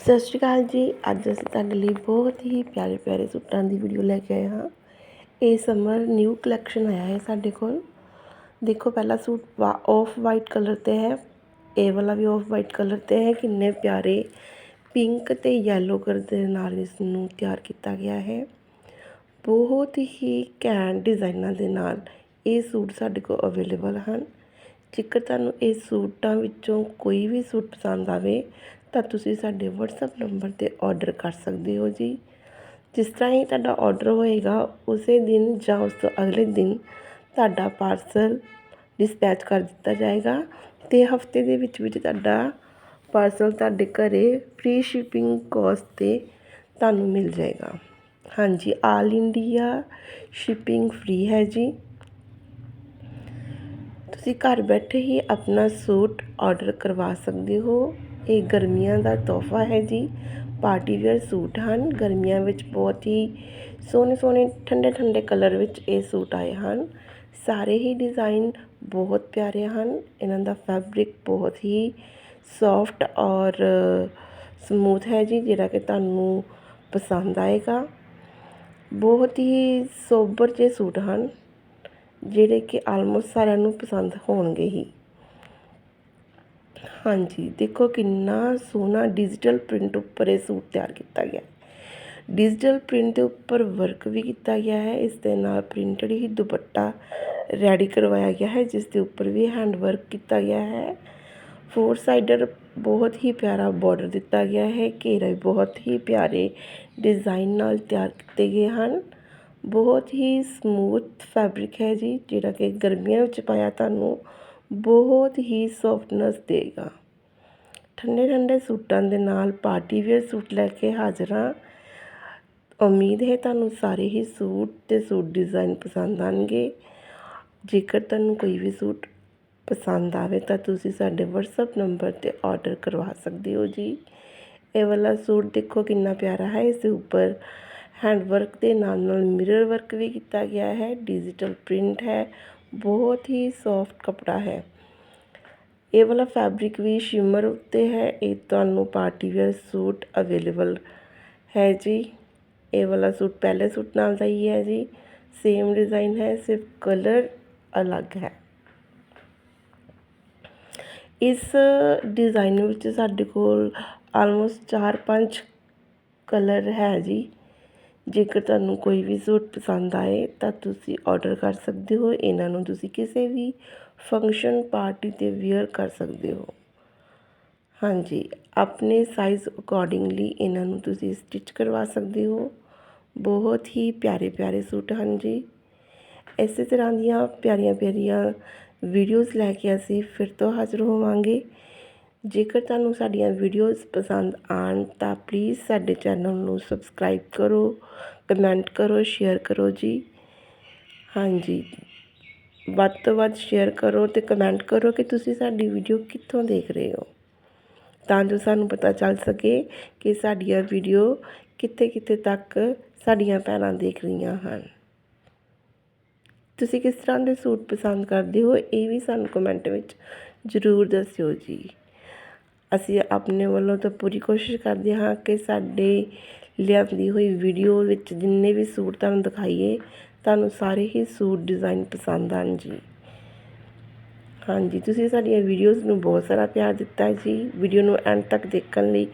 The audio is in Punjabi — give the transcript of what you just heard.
ਸਤਿ ਸ਼੍ਰੀ ਅਕਾਲ ਜੀ। ਅੱਜ ਅਸੀਂ ਤੁਹਾਡੇ ਲਈ ਬਹੁਤ ਹੀ ਪਿਆਰੇ ਪਿਆਰੇ ਸੂਟਾਂ ਦੀ ਵੀਡੀਓ ਲੈ ਕੇ ਆਏ ਹਾਂ। ਇਹ ਸਮਰ ਨਿਊ ਕਲੈਕਸ਼ਨ ਆਇਆ ਹੈ ਸਾਡੇ ਕੋਲ। ਦੇਖੋ ਪਹਿਲਾ ਸੂਟ ਆਫ ਵਾਈਟ ਕਲਰ ਤੇ ਹੈ। ਇਹ ਵਾਲਾ ਵੀ ਆਫ ਵਾਈਟ ਕਲਰ ਤੇ ਹੈ। ਕਿੰਨੇ ਪਿਆਰੇ ਪਿੰਕ ਤੇ ਯੈਲੋ ਕਲਰ ਦੇ ਨਾਲ ਇਸ ਨੂੰ ਤਿਆਰ ਕੀਤਾ ਗਿਆ ਹੈ। ਬਹੁਤ ਹੀ ਘੈਂਟ ਡਿਜ਼ਾਈਨਾਂ ਦੇ ਨਾਲ ਇਹ ਸੂਟ ਸਾਡੇ ਕੋਲ ਅਵੇਲੇਬਲ ਹਨ। ਜੇਕਰ ਤੁਹਾਨੂੰ ਇਹ ਸੂਟਾਂ ਵਿੱਚੋਂ ਕੋਈ ਵੀ ਸੂਟ ਪਸੰਦ ਆਵੇ, ਤਾਂ ਤੁਸੀਂ ਸਾਡੇ WhatsApp ਨੰਬਰ 'ਤੇ ਆਰਡਰ ਕਰ ਸਕਦੇ ਹੋ ਜੀ। ਜਿਸ ਤਰ੍ਹਾਂ ਹੀ ਤੁਹਾਡਾ ਆਰਡਰ ਹੋਏਗਾ, ਉਸੇ ਦਿਨ ਜਾਂ ਉਸ ਤੋਂ ਅਗਲੇ ਦਿਨ ਤੁਹਾਡਾ ਪਾਰਸਲ ਡਿਸਪੈਚ ਕਰ ਦਿੱਤਾ ਜਾਏਗਾ ਅਤੇ ਹਫ਼ਤੇ ਦੇ ਵਿੱਚ ਵਿੱਚ ਤੁਹਾਡਾ ਪਾਰਸਲ ਤੁਹਾਡੇ ਘਰੇ ਫ੍ਰੀ ਸ਼ਿਪਿੰਗ ਕੋਸਟ 'ਤੇ ਤੁਹਾਨੂੰ ਮਿਲ ਜਾਏਗਾ। ਹਾਂਜੀ ਆਲ ਇੰਡੀਆ ਸ਼ਿਪਿੰਗ ਫ੍ਰੀ ਹੈ ਜੀ। ਤੁਸੀਂ ਘਰ ਬੈਠੇ ਹੀ ਆਪਣਾ ਸੂਟ ਆਰਡਰ ਕਰਵਾ ਸਕਦੇ ਹੋ। ਇਹ ਗਰਮੀਆਂ ਦਾ ਤੋਹਫਾ ਹੈ ਜੀ। ਪਾਰਟੀ ਵੇਅਰ ਸੂਟ ਹਨ। ਗਰਮੀਆਂ ਵਿੱਚ ਬਹੁਤ ਹੀ ਸੋਹਣੇ ਸੋਹਣੇ, ਠੰਡੇ ਠੰਡੇ ਕਲਰ ਵਿੱਚ ਇਹ ਸੂਟ ਆਏ ਹਨ। ਸਾਰੇ ਹੀ ਡਿਜ਼ਾਈਨ ਬਹੁਤ ਪਿਆਰੇ ਹਨ। ਇਹਨਾਂ ਦਾ ਫੈਬਰਿਕ ਬਹੁਤ ਹੀ ਸੌਫਟ ਔਰ ਸਮੂਥ ਹੈ ਜੀ, ਜਿਹੜਾ ਕਿ ਤੁਹਾਨੂੰ ਪਸੰਦ ਆਏਗਾ। ਬਹੁਤ ਹੀ ਸੋਬਰ ਜਿਹੇ ਸੂਟ ਹਨ। ਜਿਹੜੇ ਕਿ ਆਲਮੋਸਟ ਸਾਰਿਆਂ ਨੂੰ ਪਸੰਦ ਹੋਣਗੇ ਹੀ ਹਾਂਜੀ ਦੇਖੋ ਕਿੰਨਾ ਸੋਹਣਾ ਡਿਜੀਟਲ ਪ੍ਰਿੰਟ ਉੱਪਰ ਇਹ ਸੂਟ ਤਿਆਰ ਕੀਤਾ ਗਿਆ ਡਿਜੀਟਲ ਪ੍ਰਿੰਟ ਦੇ ਉੱਪਰ ਵਰਕ ਵੀ ਕੀਤਾ ਗਿਆ ਹੈ ਇਸ ਦੇ ਨਾਲ ਪ੍ਰਿੰਟਡ ਹੀ ਦੁਪੱਟਾ ਰੈਡੀ ਕਰਵਾਇਆ ਗਿਆ ਹੈ ਜਿਸ ਦੇ ਉੱਪਰ ਵੀ ਹੈਂਡ ਵਰਕ ਕੀਤਾ ਗਿਆ ਹੈ ਫੋਰ ਸਾਈਡਰ ਬਹੁਤ ਹੀ ਪਿਆਰਾ ਬਾਰਡਰ ਦਿੱਤਾ ਗਿਆ ਹੈ ਘੇਰਾ ਬਹੁਤ ਹੀ ਪਿਆਰੇ ਡਿਜ਼ਾਈਨ ਨਾਲ ਤਿਆਰ ਕੀਤੇ ਗਏ ਹਨ ਬਹੁਤ ਹੀ ਸਮੂਥ ਫੈਬਰਿਕ ਹੈ ਜੀ, ਜਿਹੜਾ ਕਿ ਗਰਮੀਆਂ ਵਿੱਚ ਪਾਇਆ ਤੁਹਾਨੂੰ ਬਹੁਤ ਹੀ ਸੌਫਟਨੈਸ ਦੇਗਾ। ਠੰਡੇ ਠੰਡੇ ਸੂਟਾਂ ਦੇ ਨਾਲ ਪਾਰਟੀ ਵੇਅਰ ਸੂਟ ਲੈ ਕੇ ਹਾਜ਼ਰ ਹਾਂ। ਉਮੀਦ ਹੈ ਤੁਹਾਨੂੰ ਸਾਰੇ ਹੀ ਸੂਟ ਤੇ ਸੂਟ ਡਿਜ਼ਾਈਨ ਪਸੰਦ ਆਣਗੇ ਜੇਕਰ ਤੁਹਾਨੂੰ ਕੋਈ ਵੀ ਸੂਟ ਪਸੰਦ ਆਵੇ ਤਾਂ ਤੁਸੀਂ ਸਾਡੇ WhatsApp ਨੰਬਰ ਤੇ ਆਰਡਰ ਕਰਵਾ ਸਕਦੇ ਹੋ ਜੀ। ਇਹ ਵਾਲਾ ਸੂਟ ਦੇਖੋ ਕਿੰਨਾ ਪਿਆਰਾ ਹੈ, ਇਸ ਦੇ ਉੱਪਰ ਹੈਂਡ ਵਰਕ ਦੇ ਨਾਲ ਨਾਲ ਮਿਰਰ ਵਰਕ ਵੀ ਕੀਤਾ ਗਿਆ ਹੈ ਡਿਜੀਟਲ ਪ੍ਰਿੰਟ ਹੈ ਬਹੁਤ ਹੀ ਸੌਫਟ ਕਪੜਾ ਹੈ ਇਹ ਵਾਲਾ ਫੈਬਰਿਕ ਵੀ ਸ਼ਿਮਰ ਉੱਤੇ ਹੈ ਇਹ ਤੁਹਾਨੂੰ ਪਾਰਟੀ ਵੇਅਰ ਸੂਟ ਅਵੇਲੇਬਲ ਹੈ ਜੀ ਇਹ ਵਾਲਾ ਸੂਟ ਪਹਿਲੇ ਸੂਟ ਨਾਲ ਦਾ ਹੀ ਹੈ ਜੀ ਸੇਮ ਡਿਜ਼ਾਈਨ ਹੈ ਸਿਰਫ ਕਲਰ ਅਲੱਗ ਹੈ ਇਸ ਡਿਜ਼ਾਈਨ ਵਿੱਚ ਸਾਡੇ ਕੋਲ ਆਲਮੋਸਟ 4-5 ਕਲਰ ਹੈ ਜੀ ਜੇਕਰ ਤੁਹਾਨੂੰ ਕੋਈ ਵੀ ਸੂਟ ਪਸੰਦ ਆਏ, ਤਾਂ ਤੁਸੀਂ ਆਰਡਰ ਕਰ ਸਕਦੇ ਹੋ। ਇਹਨਾਂ ਨੂੰ ਤੁਸੀਂ ਕਿਸੇ ਵੀ ਫੰਕਸ਼ਨ ਪਾਰਟੀ 'ਤੇ ਵੇਅਰ ਕਰ ਸਕਦੇ ਹੋ। ਹਾਂਜੀ, ਆਪਣੇ ਸਾਈਜ਼ ਅਕੋਰਡਿੰਗਲੀ ਇਹਨਾਂ ਨੂੰ ਤੁਸੀਂ ਸਟਿਚ ਕਰਵਾ ਸਕਦੇ ਹੋ। ਬਹੁਤ ਹੀ ਪਿਆਰੇ ਪਿਆਰੇ ਸੂਟ ਹਨ ਜੀ। ਇਸੇ ਤਰ੍ਹਾਂ ਦੀਆਂ ਪਿਆਰੀਆਂ ਪਿਆਰੀਆਂ ਵੀਡੀਓਜ਼ ਲੈ ਕੇ ਅਸੀਂ ਫਿਰ ਤੋਂ ਹਾਜ਼ਰ ਹੋਵਾਂਗੇ। ਜੇਕਰ ਤੁਹਾਨੂੰ ਸਾਡੀਆਂ ਵੀਡੀਓਜ਼ ਪਸੰਦ ਆਣ ਤਾਂ ਪਲੀਜ਼ ਸਾਡੇ ਚੈਨਲ ਨੂੰ ਸਬਸਕ੍ਰਾਈਬ ਕਰੋ ਕਮੈਂਟ ਕਰੋ ਸ਼ੇਅਰ ਕਰੋ ਜੀ। ਹਾਂਜੀ, ਵੱਧ ਤੋਂ ਵੱਧ ਸ਼ੇਅਰ ਕਰੋ ਤੇ ਕਮੈਂਟ ਕਰੋ ਕਿ ਤੁਸੀਂ ਸਾਡੀ ਵੀਡੀਓ ਕਿੱਥੋਂ ਦੇਖ ਰਹੇ ਹੋ। ਤਾਂ ਜੋ ਸਾਨੂੰ ਪਤਾ ਚੱਲ ਸਕੇ ਕਿ ਸਾਡੀਆਂ ਵੀਡੀਓ ਕਿੱਥੇ ਕਿੱਥੇ ਤੱਕ ਸਾਡੀਆਂ ਭੈਣਾਂ ਦੇਖ ਰਹੀਆਂ ਹਨ। ਤੁਸੀਂ ਕਿਸ ਤਰ੍ਹਾਂ ਦੇ ਸੂਟ ਪਸੰਦ ਕਰਦੇ ਹੋ, ਇਹ ਵੀ ਸਾਨੂੰ ਕਮੈਂਟ ਵਿੱਚ ਜ਼ਰੂਰ ਦੱਸਿਓ ਜੀ। ਅਸੀਂ ਆਪਣੇ ਵੱਲੋਂ ਤਾਂ ਪੂਰੀ ਕੋਸ਼ਿਸ਼ ਕਰਦੇ ਹਾਂ ਕਿ ਸਾਡੇ ਲਿਆਂਦੀ ਹੋਈ ਵੀਡੀਓ ਵਿੱਚ ਜਿੰਨੇ ਵੀ ਸੂਟ ਤੁਹਾਨੂੰ ਦਿਖਾਈਏ, ਤੁਹਾਨੂੰ ਸਾਰੇ ਹੀ ਸੂਟ ਡਿਜ਼ਾਈਨ ਪਸੰਦ ਆਣ ਜੀ। ਹਾਂਜੀ, ਤੁਸੀਂ ਸਾਡੀਆਂ ਵੀਡੀਓਜ਼ ਨੂੰ ਬਹੁਤ ਸਾਰਾ ਪਿਆਰ ਦਿੱਤਾ ਜੀ। ਵੀਡੀਓ ਨੂੰ ਐਂਡ ਤੱਕ ਦੇਖਣ ਲਈ